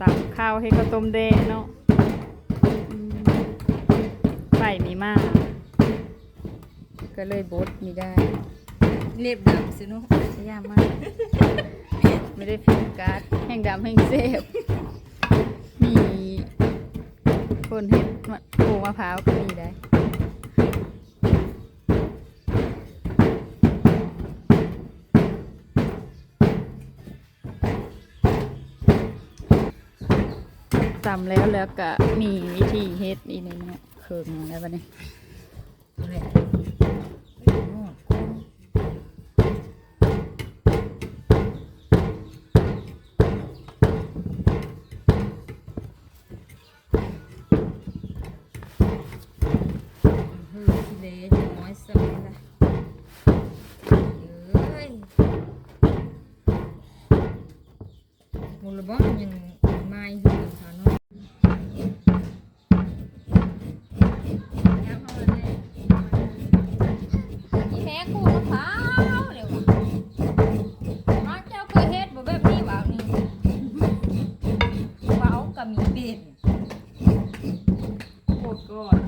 ตักข้าวให้ข้าวต้มแดงเนาะอืมไฟมีมาก ก็เลยบดมีได้เล็บดำสิเนาะใช้ยากมาก ไม่ได้ฟิลการ์ดแห่งดำแห่งเซฟมีคนเห็ดมะปลูกมะพร้าวก็มีได้ ตำแล้วแล้วก็มีวิธีเฮ็ดอีกในเนี้ยเคืองแล้วบัดนี้แหละฮือที่เลจะน้อยสักละเอ้ยมูลบ้องยัง ก่อน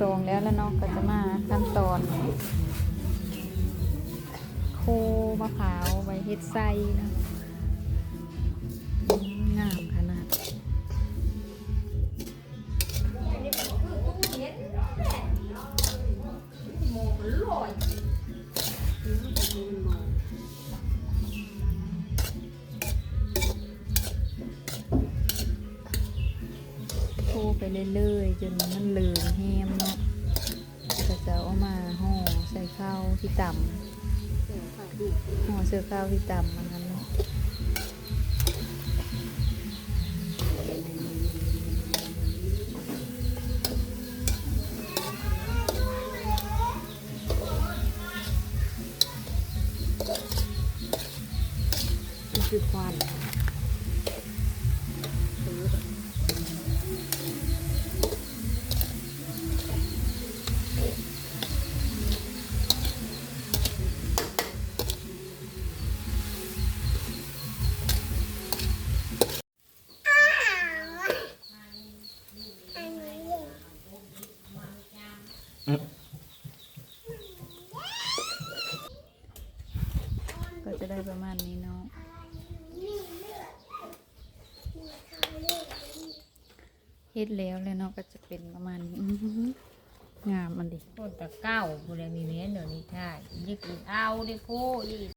ตรงแล้วแล้วเนาะก็จะมาขั้นตอนโคมะพร้าวใบเฮ็ดไส้นะ ไปเรื่อยๆ จนมันเหลืองแฮมเนาะก็จะเอามาห่อใส่ข้าวที่ต่ำห่อเสื้อข้าวที่ต่ำมันนั้นเนาะนี่คือควัน จะได้ประมาณนี้เนาะเฮ็ดแล้วแล้วเนาะก็จะเป็นประมาณนี้อื้อหืองามมันดิโคตรตะเก้าบุรีมีเมียเดี๋ยวนี้ท่ายิ่งเอาดิโพอีก